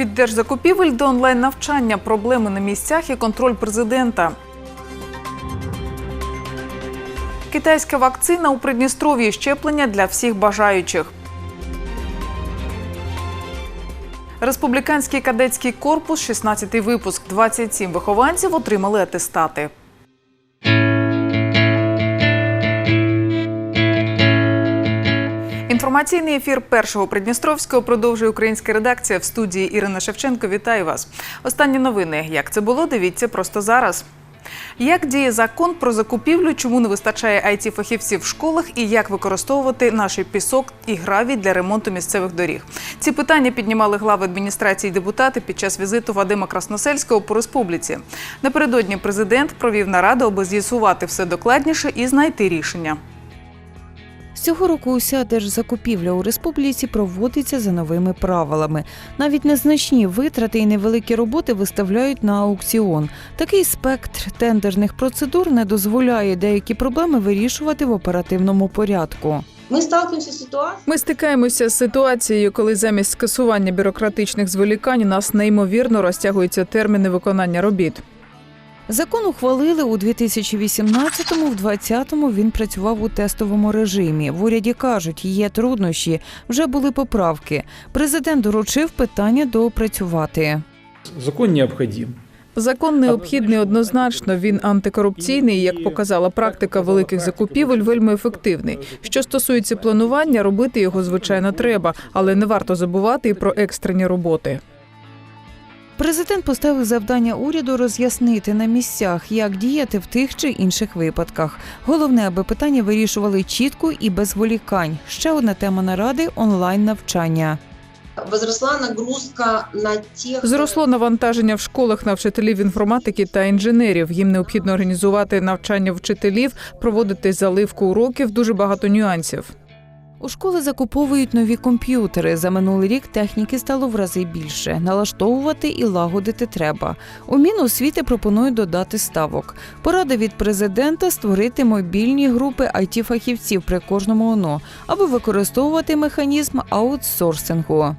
Від держзакупівель до онлайн-навчання, проблеми на місцях і контроль президента. Китайська вакцина у Придністров'ї щеплення для всіх бажаючих. Республіканський кадетський корпус, 16-й випуск, 27 вихованців отримали атестати. Інформаційний ефір першого Придністровського продовжує українська редакція в студії Ірина Шевченко. Вітаю вас. Останні новини. Як це було? Дивіться просто зараз. Як діє закон про закупівлю, чому не вистачає it фахівців в школах і як використовувати наш пісок і гравій для ремонту місцевих доріг? Ці питання піднімали глави адміністрації депутати під час візиту Вадима Красносельського по республіці. Напередодні президент провів нараду, аби з'ясувати все докладніше і знайти рішення. Цього року уся держзакупівля у республіці проводиться за новими правилами. Навіть незначні витрати і невеликі роботи виставляють на аукціон. Такий спектр тендерних процедур не дозволяє деякі проблеми вирішувати в оперативному порядку. Мы сталкиваемся с ситуацией, Ми стикаємося з ситуацією, коли замість скасування бюрократичних зволікань у нас неймовірно розтягуються терміни виконання робіт. Закон ухвалили у 2018-му, в 20-му він працював у тестовому режимі. В уряді кажуть, є труднощі, вже були поправки. Президент доручив питання доопрацювати. Закон необходим. Закон необхідний однозначно. Він антикорупційний. Як показала практика великих закупівель, вельми ефективний. Що стосується планування, робити його звичайно треба, але не варто забувати і про екстрені роботи. Президент поставив завдання уряду роз'яснити на місцях, як діяти в тих чи інших випадках. Головне, аби питання вирішували чітко і без волікань. Ще одна тема наради онлайн навчання. возросла нагрузка на тех... Зросло навантаження в школах на вчителів інформатики та інженерів. Їм необхідно організувати навчання вчителів, проводити заливку уроків, дуже багато нюансів. У школи закуповують нові комп'ютери. За минулий рік техніки стало в рази більше. Налаштовувати і лагодити треба. У Міносвіти пропонують додати ставок. Порада від президента створити мобільні групи it фахівців при кожному ОНО, аби використовувати механізм аутсорсингу.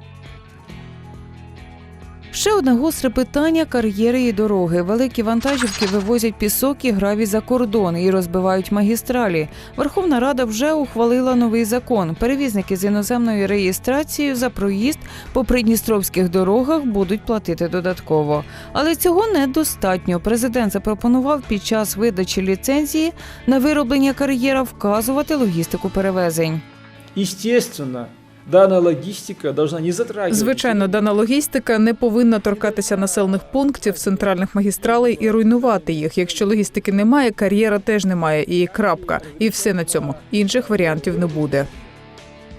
Ще одне гостре питання кар'єри і дороги. Великі вантажівки вивозять пісок і гравій за кордон і розбивають магістралі. Верховна Рада вже ухвалила новий закон. Перевізники з іноземною реєстрацією за проїзд по придністровських дорогах будуть платити додатково. Але цього недостатньо. Президент запропонував під час видачі ліцензії на вироблення кар'єра вказувати логістику перевезень. Естественно, данная логистика должна не затрагивать... Звичайно, дана логістика не повинна торкатися населених пунктів, центральних магістралей і руйнувати їх. Якщо логістики немає, кар'єра теж немає. І крапка. І все на цьому. Інших варіантів не буде.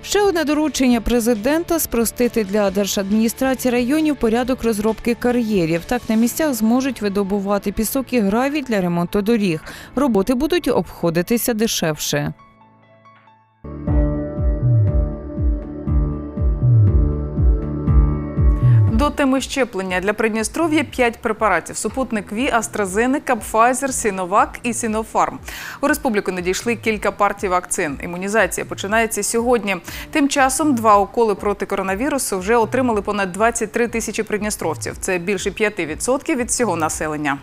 Ще одне доручення президента спростити для держадміністрації районів порядок розробки кар'єрів. Так на місцях зможуть видобувати пісок і гравій для ремонту доріг. Роботи будуть обходитися дешевше. До теми щеплення для Придністров'я 5 препаратів: супутник Ві, Астразенека, Пфайзер, Сіновак і Сінофарм. У республіку надійшли кілька партій вакцин. Імунізація починається сьогодні. Тим часом два уколи проти коронавірусу вже отримали понад 23 тисячі придністровців. Це більше 5% від всього населення.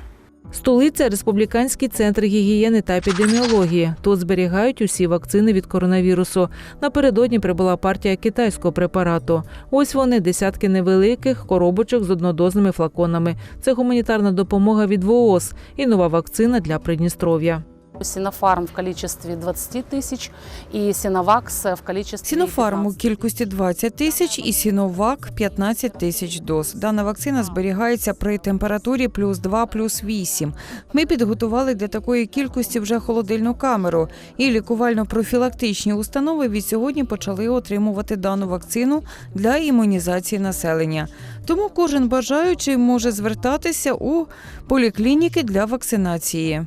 Столиця республіканський центр гігієни та епідеміології. Тут зберігають усі вакцини від коронавірусу. Напередодні прибула партія китайського препарату. Ось вони десятки невеликих коробочок з однодозними флаконами. Це гуманітарна допомога від ВООЗ і нова вакцина для Придністров'я. Синофарм в количестве 20 тысяч и Синовакс в количестве Сінофарм у кількості 20 тисяч і Сіновак 15 тисяч доз. Дана вакцина зберігається при температурі плюс 2, плюс 8. Ми підготували для такої кількості вже холодильну камеру, і лікувально-профілактичні установи від сьогодні почали отримувати дану вакцину для імунізації населення. Тому кожен бажаючий може звертатися у поліклініки для вакцинації.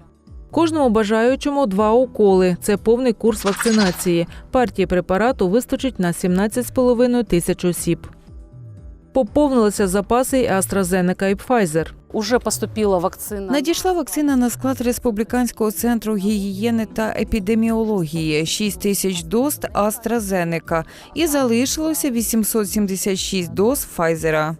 Кожному бажаючому два уколи. Це повний курс вакцинації. Партії препарату вистачить на 17,5 тисяч осіб. Поповнилися запаси і AstraZeneca і Pfizer. Уже поступила вакцина. Надійшла вакцина на склад Республіканського центру гігієни та епідеміології 6 тисяч доз AstraZeneca і залишилося 876 доз Pfizer.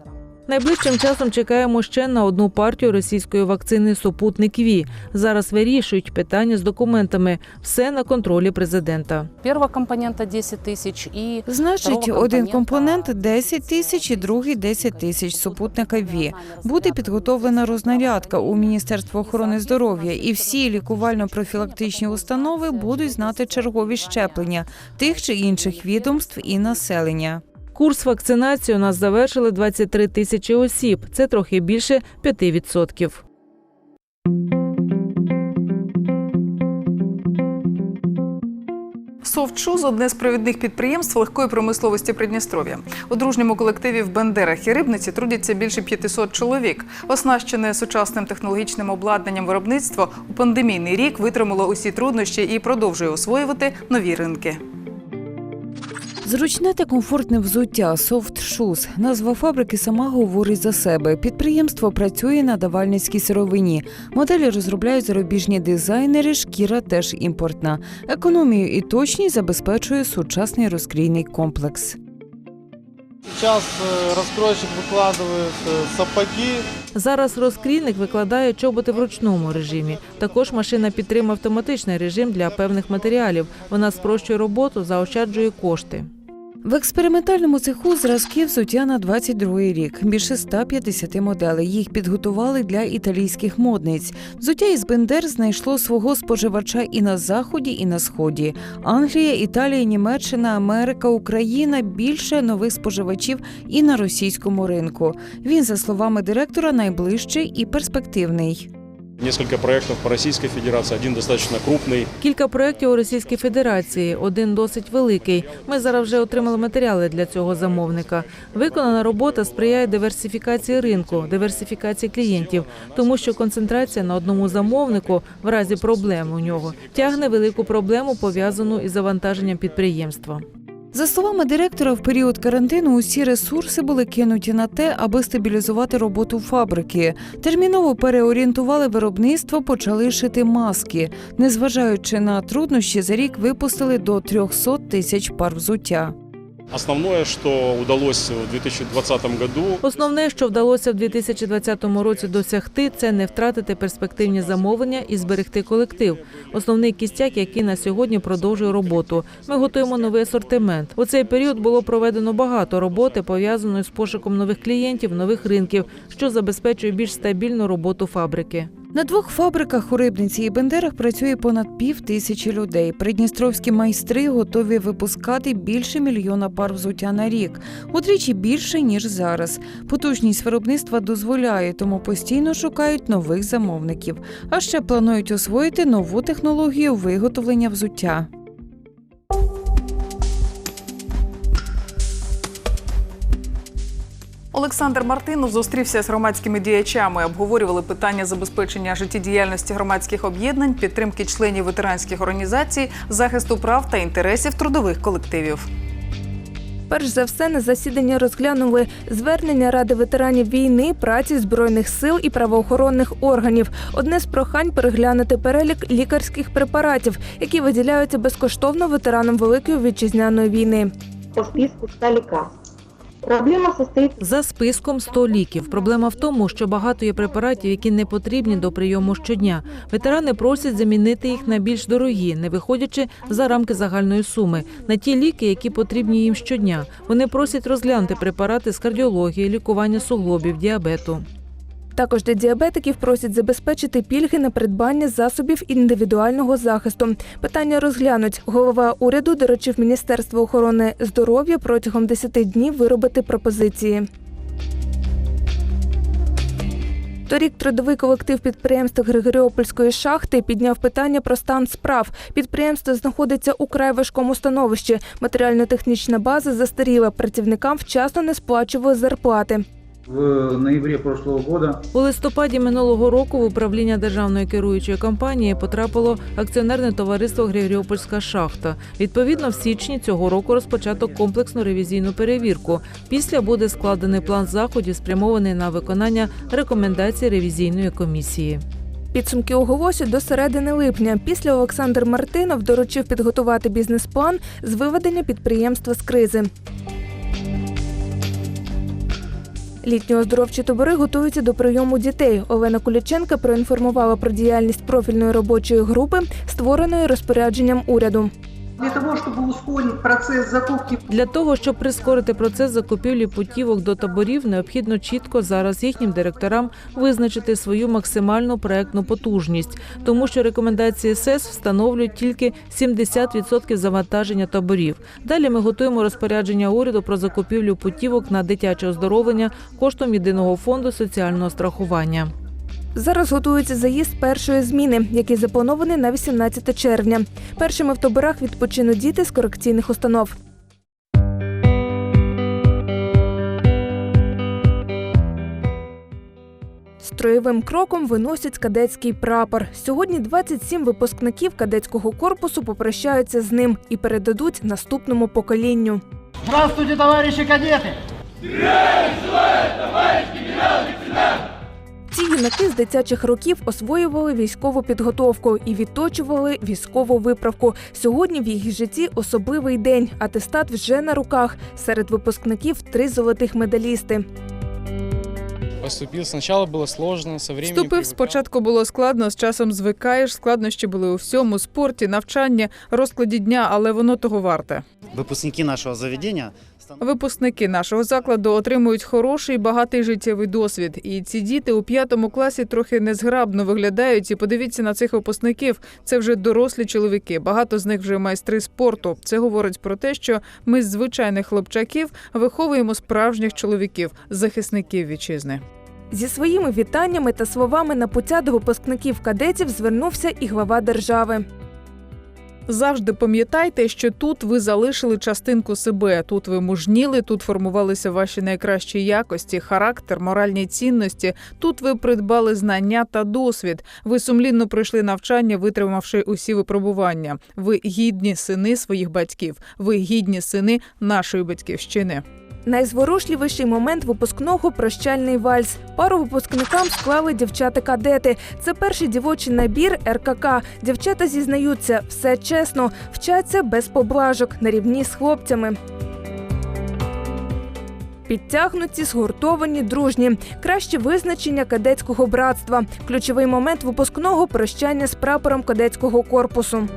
Найближчим часом чекаємо ще на одну партію російської вакцини Супутник Ві. Зараз вирішують питання з документами. Все на контролі президента. Первого компонента 10 тысяч и Значить, один компонент 10 тисяч і другий 10 тисяч супутника ВІ. Буде підготовлена рознарядка у Міністерство охорони здоров'я, і всі лікувально-профілактичні установи будуть знати чергові щеплення тих чи інших відомств і населення. Курс вакцинації у нас завершили 23 тисячі осіб. Це трохи більше 5%. Софтшуз – одне з провідних підприємств легкої промисловості Придністров'я. У дружньому колективі в Бендерах і Рибниці трудяться більше 500 чоловік. Оснащене сучасним технологічним обладнанням виробництво у пандемійний рік витримало усі труднощі і продовжує освоювати нові ринки. Зручне та комфортне взуття Soft Shoes. Назва фабрики сама говорить за себе. Підприємство працює на давальницькій сировині. Моделі розробляють зарубіжні дизайнери, шкіра теж імпортна. Економію і точність забезпечує сучасний розкрійний комплекс. Сейчас э, раскройщик выкладывает э, сапоги, Зараз розкрійник викладає чоботи в ручному режимі. Також машина підтримує автоматичний режим для певних матеріалів. Вона спрощує роботу, заощаджує кошти. В експериментальному цеху зразки взуття на 22-й рік. Більше 150 моделей. Їх підготували для італійських модниць. Взуття із Бендер знайшло свого споживача і на заході, і на сході. Англія, Італія, Німеччина, Америка, Україна більше нових споживачів і на російському ринку. Він, за словами директора, найближчий і перспективний. Несколько проектов по Российской Федерации, один достаточно крупный. Кілька проєктів у Російській Федерації, один досить великий. Ми зараз вже отримали матеріали для цього замовника. Виконана робота сприяє диверсифікації ринку, диверсифікації клієнтів, тому що концентрація на одному замовнику в разі проблем у нього тягне велику проблему пов'язану із завантаженням підприємства. За словами директора, в період карантину усі ресурси були кинуті на те, аби стабілізувати роботу фабрики. Терміново переорієнтували виробництво, почали шити маски. Незважаючи на труднощі, за рік випустили до 300 тисяч пар взуття. Основное, что удалось в 2020 году, Основне, що вдалося в 2020 році досягти, це не втратити перспективні замовлення і зберегти колектив. Основний кістяк, який на сьогодні продовжує роботу. Ми готуємо новий асортимент. У цей період було проведено багато роботи, пов'язаної з пошуком нових клієнтів, нових ринків, що забезпечує більш стабільну роботу фабрики. На двох фабриках у Рибниці і Бендерах працює понад пів тисячі людей. Придністровські майстри готові випускати більше мільйона пар взуття на рік, утричі більше ніж зараз. Потужність виробництва дозволяє, тому постійно шукають нових замовників. А ще планують освоїти нову технологію виготовлення взуття. Олександр Мартинов зустрівся з громадськими діячами. Обговорювали питання забезпечення життєдіяльності громадських об'єднань, підтримки членів ветеранських організацій, захисту прав та інтересів трудових колективів. Перш за все на засіданні розглянули звернення Ради ветеранів війни, праці збройних сил і правоохоронних органів. Одне з прохань переглянути перелік лікарських препаратів, які виділяються безкоштовно ветеранам Великої вітчизняної війни. по списку 100 лекарств. Проблема состоїть За списком 100 ліків. Проблема в тому, що багато є препаратів, які не потрібні до прийому щодня. Ветерани просять замінити їх на більш дорогі, не виходячи за рамки загальної суми, на ті ліки, які потрібні їм щодня. Вони просять розглянути препарати з кардіології, лікування суглобів, діабету. Також для діабетиків просять забезпечити пільги на придбання засобів індивідуального захисту. Питання розглянуть. Голова уряду доручив Міністерству охорони здоров'я протягом 10 днів виробити пропозиції. Торік трудовий колектив підприємства Григоріопольської шахти підняв питання про стан справ. Підприємство знаходиться у край важкому становищі. Матеріально-технічна база застаріла. Працівникам вчасно не сплачували зарплати. В ноябре прошлого года У листопаді минулого року в управління державної керуючої компанії потрапило акціонерне товариство Григоріопольська шахта. Відповідно, в січні цього року розпочато комплексну ревізійну перевірку. Після буде складений план заходів, спрямований на виконання рекомендацій ревізійної комісії. Підсумки оголосять до середини липня. Після Олександр Мартинов доручив підготувати бізнес-план з виведення підприємства з кризи. Літні оздоровчі табори готуються до прийому дітей. Олена Куліченка проінформувала про діяльність профільної робочої групи, створеної розпорядженням уряду. Для того, чтобы ускорить процесс закупки Для того, щоб прискорити процес закупівлі путівок до таборів, необхідно чітко зараз їхнім директорам визначити свою максимальну проектну потужність, тому що рекомендації СЕС встановлюють тільки 70% завантаження таборів. Далі ми готуємо розпорядження уряду про закупівлю путівок на дитяче оздоровлення коштом єдиного фонду соціального страхування. Зараз готується заїзд першої зміни, який запланований на 18 червня. Першими в таборах відпочинуть діти з корекційних установ. Строєвим кроком виносять кадетський прапор. Сьогодні 27 випускників кадетського корпусу попрощаються з ним і передадуть наступному поколінню. Здравствуйте, товарищи кадеты! Ці юнаки з дитячих років освоювали військову підготовку і відточували військову виправку. Сьогодні в їх житті особливий день. Атестат вже на руках. Серед випускників три золотих медалісти. Поступил, сначала было сложно, со временем Вступив спочатку було складно, з часом звикаєш. Складнощі були у всьому спорті, навчанні, розкладі дня, але воно того варте. Выпускники нашего заведения станут Випускники нашого закладу отримують хороший багатий життєвий досвід. І ці діти у п'ятому класі трохи незграбно виглядають. І подивіться на цих випускників. Це вже дорослі чоловіки. Багато з них вже майстри спорту. Це говорить про те, що ми з звичайних хлопчаків виховуємо справжніх чоловіків, захисників вітчизни. Зі своїми вітаннями та словами на пуття до випускників кадетів звернувся і глава держави. Завжди пам'ятайте, що тут ви залишили частинку себе. Тут ви мужніли, тут формувалися ваші найкращі якості, характер, моральні цінності. Тут ви придбали знання та досвід. Ви сумлінно пройшли навчання, витримавши усі випробування. Ви гідні сини своїх батьків. Ви гідні сини нашої батьківщини. Найзворушливіший момент випускного прощальний вальс. Пару випускникам склали дівчата-кадети. Це перший дівочий набір РКК. Дівчата зізнаються, все чесно, вчаться без поблажок на рівні з хлопцями. Підтягнуті, згуртовані, дружні. Краще визначення кадетського братства. Ключовий момент випускного прощання з прапором кадетського корпусу.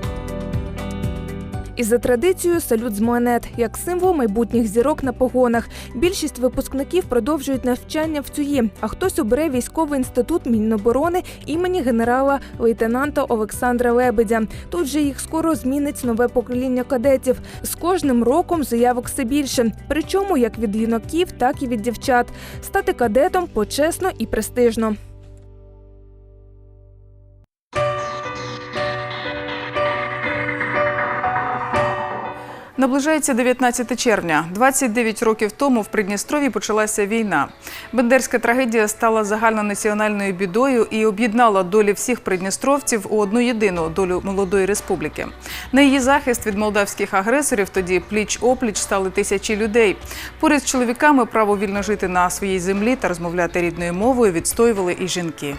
І за традицією салют з монет як символ майбутніх зірок на погонах. Більшість випускників продовжують навчання в ЦУї, а хтось обере військовий інститут Міноборони імені генерала лейтенанта Олександра Лебедя. Тут же їх скоро змінить нове покоління кадетів. З кожним роком заявок все більше. Причому як від юнаків, так і від дівчат. Стати кадетом почесно і престижно. Наближається 19 червня. 29 років тому в Придністрові почалася війна. Бендерська трагедія стала загальнонаціональною бідою і об'єднала долі всіх придністровців у одну єдину долю молодої республіки. На її захист від молдавських агресорів тоді пліч опліч стали тисячі людей. Поряд з чоловіками право вільно жити на своїй землі та розмовляти рідною мовою відстоювали і жінки.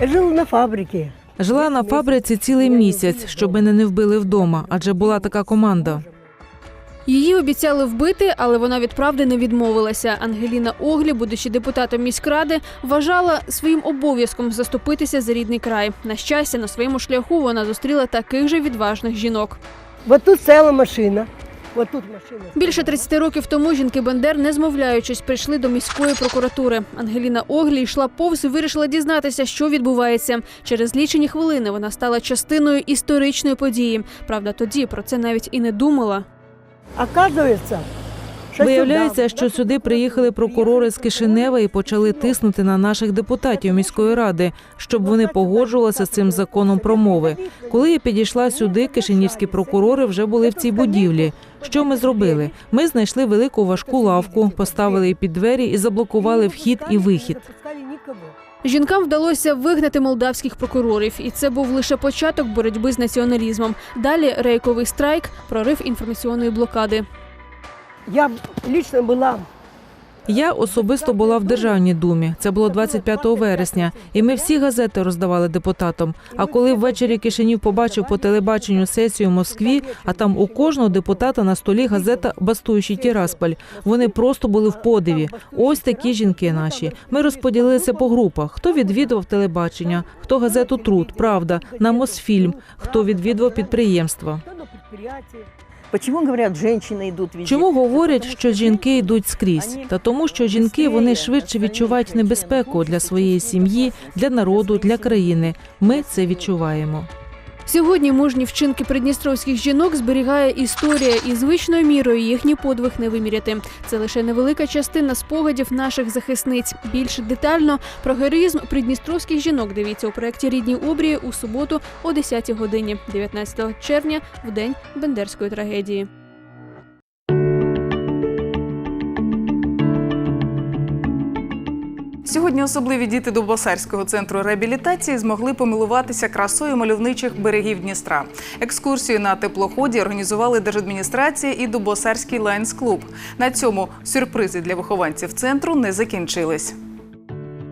Жил на фабрике. Жила на фабриці цілий місяць, щоб мене не вбили вдома, адже була така команда. Її обіцяли вбити, але вона від правди не відмовилася. Ангеліна Оглі, будучи депутатом міськради, вважала своїм обов'язком заступитися за рідний край. На щастя, на своєму шляху вона зустріла таких же відважних жінок. Вот тут ціла машина. Вот тут машина. Більше 30 років тому жінки Бендер, не змовляючись, прийшли до міської прокуратури. Ангеліна Оглі йшла повз і вирішила дізнатися, що відбувається. Через лічені хвилини вона стала частиною історичної події. Правда, тоді про це навіть і не думала. Оказується, Виявляється, що сюди приїхали прокурори з Кишинева і почали тиснути на наших депутатів міської ради, щоб вони погоджувалися з цим законом про мови. Коли я підійшла сюди, кишинівські прокурори вже були в цій будівлі. Що ми зробили? Ми знайшли велику важку лавку, поставили її під двері і заблокували вхід і вихід. Жінкам вдалося вигнати молдавських прокурорів, і це був лише початок боротьби з націоналізмом. Далі рейковий страйк, прорив інформаційної блокади. Я лично була Я особисто була в державній думі. Це було 25 вересня, і ми всі газети роздавали депутатам. А коли ввечері Кишинів побачив по телебаченню сесію в Москві, а там у кожного депутата на столі газета Бастуючий Тірасполь. Вони просто були в подиві. Ось такі жінки наші. Ми розподілилися по групах. Хто відвідував телебачення, хто газету Труд, Правда, на Мосфільм, хто відвідував підприємства. Чому говорять, що жінки йдуть скрізь? Та тому, що жінки вони швидше відчувають небезпеку для своєї сім'ї, для народу, для країни. Ми це відчуваємо. Сьогодні мужні вчинки придністровських жінок зберігає історія, і звичною мірою їхній подвиг не виміряти. Це лише невелика частина спогадів наших захисниць. Більш детально про героїзм придністровських жінок дивіться у проєкті Рідні обрії у суботу о 10 годині, 19 червня, в день Бендерської трагедії. Сьогодні особливі діти Дубосарського центру реабілітації змогли помилуватися красою мальовничих берегів Дністра. Екскурсію на теплоході організували держадміністрація і Дубосарський лайнс клуб. На цьому сюрпризи для вихованців центру не закінчились.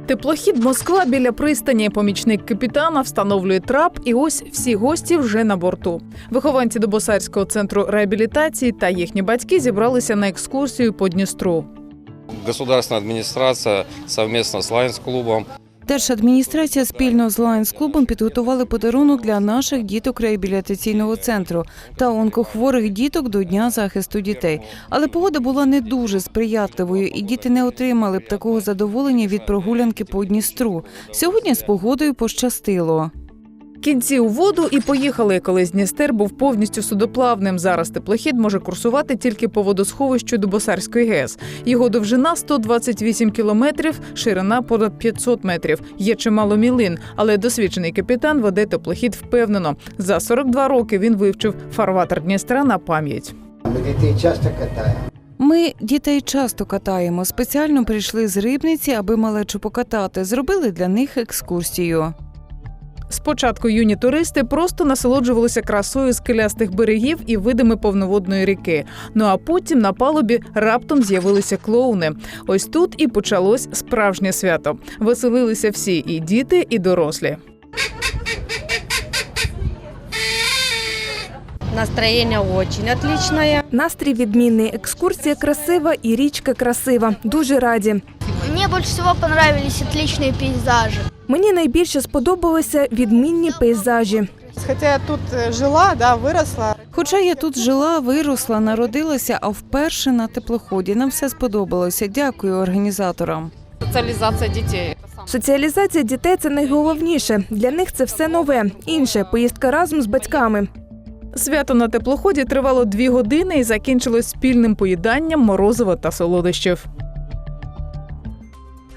Теплохід Москва біля пристані. Помічник капітана встановлює трап, і ось всі гості вже на борту. Вихованці Дубосарського центру реабілітації та їхні батьки зібралися на екскурсію по Дністру. Государственная администрация совместно с Лайнс-клубом Держадміністрація спільно з Лайнс клубом підготували подарунок для наших діток реабілітаційного центру та онкохворих діток до Дня захисту дітей. Але погода була не дуже сприятливою, і діти не отримали б такого задоволення від прогулянки по Дністру. Сьогодні з погодою пощастило. Кінці у воду і поїхали. Колись Дністер був повністю судоплавним. Зараз теплохід може курсувати тільки по водосховищу Дубосарської ГЕС. Його довжина 128 кілометрів, ширина понад 500 метрів. Є чимало мілин, але досвідчений капітан веде теплохід впевнено. За 42 роки він вивчив фарватер Дністра на пам'ять. Ми дітей часто катаємо. Ми дітей часто катаємо. Спеціально прийшли з рибниці, аби малечу покатати. Зробили для них екскурсію. Спочатку юні туристи просто насолоджувалися красою скелястих берегів і видами повноводної ріки. Ну а потім на палубі раптом з'явилися клоуни. Ось тут і почалось справжнє свято. Веселилися всі і діти, і дорослі. Настроение очень отличное. Настрій відмінний, екскурсія красива і річка красива. Дуже раді. Мне больше всего понравились отличные пейзажи. Мені найбільше сподобалися відмінні пейзажі. Хотя я тут э, жила, да, выросла. Хоча я тут жила, виросла, народилася, а вперше на теплоході нам все сподобалося. Дякую організаторам. Социализация детей. Соціалізація дітей це найголовніше. Для них це все нове. Інше поїздка разом з батьками. Свято на теплоході тривало дві години і закінчилось спільним поїданням морозива та солодощів.